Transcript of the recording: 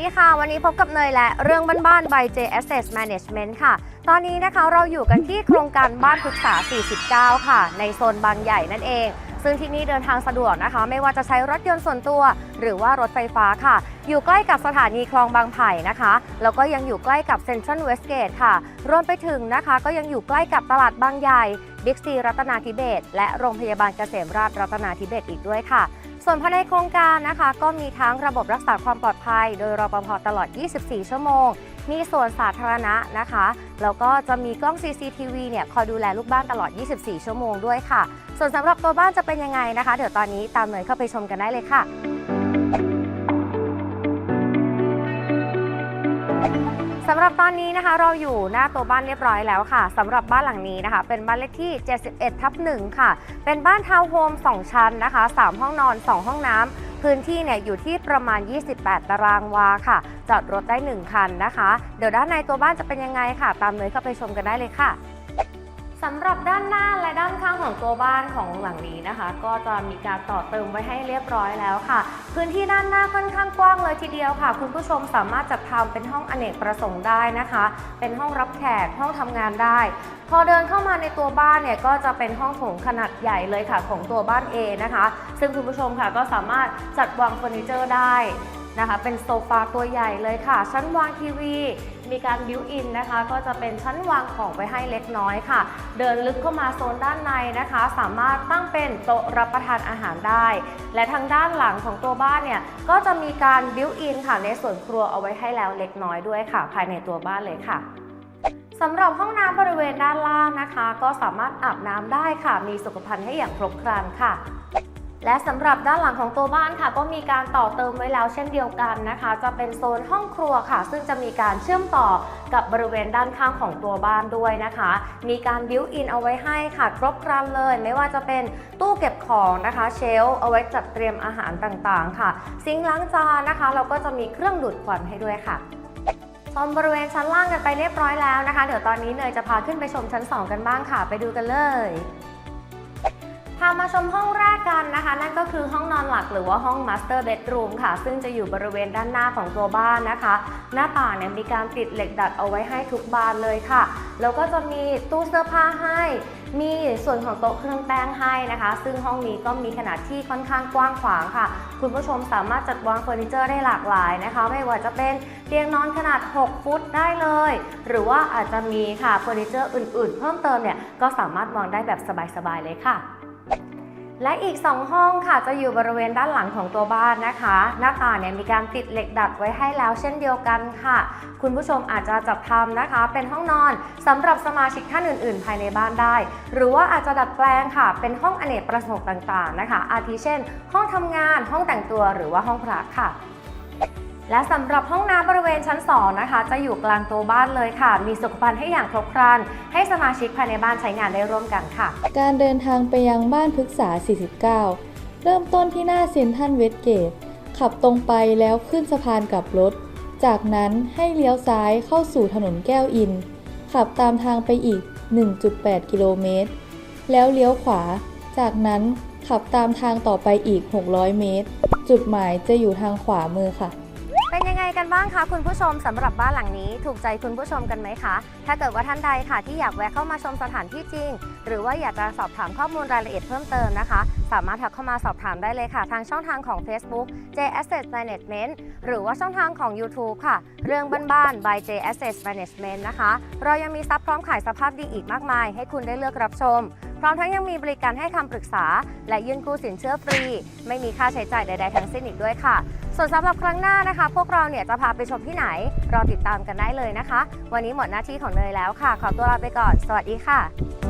ดีค่ะ วันนี้พบกับเนยและเรื่องบ้านๆ by J Asset Management ค่ะ ตอนนี้นะคะเราอยู่กันที่โครงการบ้านพฤกษา 49 ค่ะ ในโซนบางใหญ่นั่นเอง ซึ่งที่นี่เดินทางสะดวกนะคะ ไม่ว่าจะใช้รถยนต์ส่วนตัว หรือว่ารถไฟฟ้าค่ะ อยู่ใกล้กับสถานีคลองบางไผ่นะคะ แล้วก็ยังอยู่ใกล้กับเซ็นทรัลเวสเกตค่ะ รวมไปถึงนะคะ ก็ยังอยู่ใกล้กับตลาดบางใหญ่บิ๊กซีรัตนาธิเบศและโรงพยาบาลเกษมราชรัตนาธิเบศอีกด้วยค่ะ ส่วนภายในโครงการนะคะ ก็มีทั้งระบบรักษาความปลอดภัย โดยรปภตลอด 24 ชั่วโมง มีส่วนสาธารณะนะคะ แล้วก็จะมีกล้อง CCTV เนี่ยคอยดูแลลูกบ้านตลอด 24 ชั่วโมงด้วยค่ะ ส่วนสำหรับตัวบ้านจะเป็นยังไงนะคะ เดี๋ยวตอนนี้ตามเนยเข้าไปชมกันได้เลยค่ะ สำหรับตอนนี้นะคะเราอยู่หน้าตัวบ้านเรียบร้อยแล้วค่ะสำหรับบ้านหลังนี้นะคะ เป็นบ้านเลขที่ 71ทับ1ค่ะ เป็นบ้านทาวน์โฮม 2 ชั้นนะคะ 3 ห้องนอน 2 ห้องน้ำพื้นที่เนี่ยอยู่ที่ประมาณ 28 ตารางวาค่ะ จอดรถได้ 1 คันนะคะ เดี๋ยวด้านในตัวบ้านจะเป็นยังไงค่ะ ตามเนยเข้าไปชมกันได้เลยค่ะสำหรับด้านหน้าและด้าน ของตัวบ้านของหลังนี้นะคะ ก็จะมีการต่อเติมไว้ให้เรียบร้อยแล้วค่ะ พื้นที่ด้านหน้าค่อนข้างกว้างเลยทีเดียวค่ะ คุณผู้ชมสามารถจัดทำเป็นห้องอเนกประสงค์ได้นะคะ เป็นห้องรับแขกห้องทำงานได้ พอเดินเข้ามาในตัวบ้านเนี่ยก็จะเป็นห้องโถงขนาดใหญ่เลยค่ะ ของตัวบ้าน A นะคะ ซึ่งคุณผู้ชมค่ะก็สามารถจัดวางเฟอร์นิเจอร์ได้นะคะ เป็นโซฟาตัวใหญ่เลยค่ะ ชั้นวางทีวี มีการบิวอินนะคะ ก็จะเป็นชั้นวางของไว้ให้เล็กน้อยค่ะ เดินลึกเข้ามาโซนด้านในนะคะ สามารถตั้งเป็นโต๊ะรับประทานอาหารได้ และทางด้านหลังของตัวบ้านเนี่ยก็จะมีการบิวอินค่ะในส่วนครัวเอาไว้ให้แล้วเล็กน้อยด้วยค่ะ ภายในตัวบ้านเลยค่ะสำหรับห้องน้ำบริเวณด้านล่างนะคะ ก็สามารถอาบน้ำได้ค่ะ มีสุขภัณฑ์ให้อย่างครบครันค่ะ และสำหรับด้านหลังของตัวบ้านค่ะ ก็มีการต่อเติมไว้แล้วเช่นเดียวกันนะคะ จะเป็นโซนห้องครัวค่ะ ซึ่งจะมีการเชื่อมต่อกับบริเวณด้านข้างของตัวบ้านด้วยนะคะ มีการบิวอินเอาไว้ให้ค่ะ ครบครันเลย ไม่ว่าจะเป็นตู้เก็บของนะคะ เชลเอาไว้จัดเตรียมอาหารต่างๆ ค่ะ ซิงล้างจานนะคะเราก็จะมีเครื่องดูดควันให้ด้วยค่ะชมบริเวณชั้นล่างกันไปเรียบร้อยแล้วนะคะ เดี๋ยวตอนนี้เนยจะพาขึ้นไปชมชั้น 2 กันบ้างค่ะ ไปดูกันเลย พามาชมห้องแรกกันนะคะ นั่นก็คือห้องนอนหลักหรือว่าห้อง Master Bedroom ค่ะ ซึ่งจะอยู่บริเวณด้านหน้าของตัวบ้านนะคะ หน้าต่างเนี่ยมีการติดเหล็กดัดเอาไว้ให้ทุกบานเลยค่ะ แล้วก็จะมีตู้เสื้อผ้าให้ มีส่วนของโต๊ะเครื่องแป้งให้นะคะ ซึ่งห้องนี้ก็มีขนาดที่ค่อนข้างกว้างขวางค่ะ คุณผู้ชมสามารถจัดวางเฟอร์นิเจอร์ได้หลากหลายนะคะ ไม่ว่าจะเป็นเตียงนอนขนาด 6 ฟุตได้เลย หรือว่าอาจจะมีค่ะเฟอร์นิเจอร์อื่น ๆ เพิ่มเติมเนี่ยก็สามารถวางได้แบบสบายๆเลยค่ะ และอีก 2 ห้องค่ะจะอยู่บริเวณด้านหลังของตัวบ้านนะคะ หน้าต่างเนี่ยมีการติดเหล็กดัดไว้ให้แล้วเช่นเดียวกันค่ะ คุณผู้ชมอาจจะจัดทำนะคะ เป็นห้องนอนสำหรับสมาชิกท่านอื่น ๆ ภายในบ้านได้ หรือว่าอาจจะดัดแปลงค่ะ เป็นห้องอเนกประสงค์ต่าง ๆ นะคะ อาทิเช่น ห้องทำงานห้องแต่งตัวหรือว่าห้องพระค่ะ และสำหรับห้องน้ำบริเวณชั้น 2 นะคะ จะอยู่กลางตัวบ้านเลยค่ะ มีสุขภัณฑ์ให้อย่างครบครัน ให้สมาชิกภายในบ้านใช้งานได้ร่วมกันค่ะ การเดินทางไปยังบ้านพฤกษา 49 เริ่มต้นที่หน้าเซ็นทรัลเวสเกต ขับตรงไปแล้วขึ้นสะพานกลับรถ จากนั้นให้เลี้ยวซ้ายเข้าสู่ถนนแก้วอิน ขับตามทางไปอีก 1.8 กิโลเมตร แล้วเลี้ยวขวา จากนั้นขับตามทางต่อไปอีก 600 เมตร จุดหมายจะอยู่ทางขวามือค่ะ เป็นยังไงกันบ้างคะคุณผู้ชมสำหรับบ้านหลังนี้ถูกใจคุณผู้ชมกันไหมคะ ถ้าเกิดว่าท่านใดค่ะที่อยากแวะเข้ามาชมสถานที่จริง หรือว่าอยากจะสอบถามข้อมูลรายละเอียดเพิ่มเติมนะคะ สามารถทักเข้ามาสอบถามได้เลยค่ะ ทางช่องทางของ Facebook J Asset Management หรือว่าช่องทางของ YouTube ค่ะ เรื่องบ้านๆ by J Asset Management นะคะ เรายังมีซับพร้อมขายสภาพดีอีกมากมาย ให้คุณได้เลือกรับชม พร้อมทั้งยังมีบริการให้คำปรึกษา และยื่นกู้สินเชื่อฟรี ไม่มีค่าใช้จ่ายใด ๆ ทั้งสิ้นอีกด้วยค่ะ ส่วนสำหรับครั้งหน้านะคะ พวกเราเนี่ยจะพาไปชมที่ไหน รอติดตามกันได้เลยนะคะ วันนี้หมดหน้าที่ของเนยแล้วค่ะ ขอตัวลาไปก่อน สวัสดีค่ะ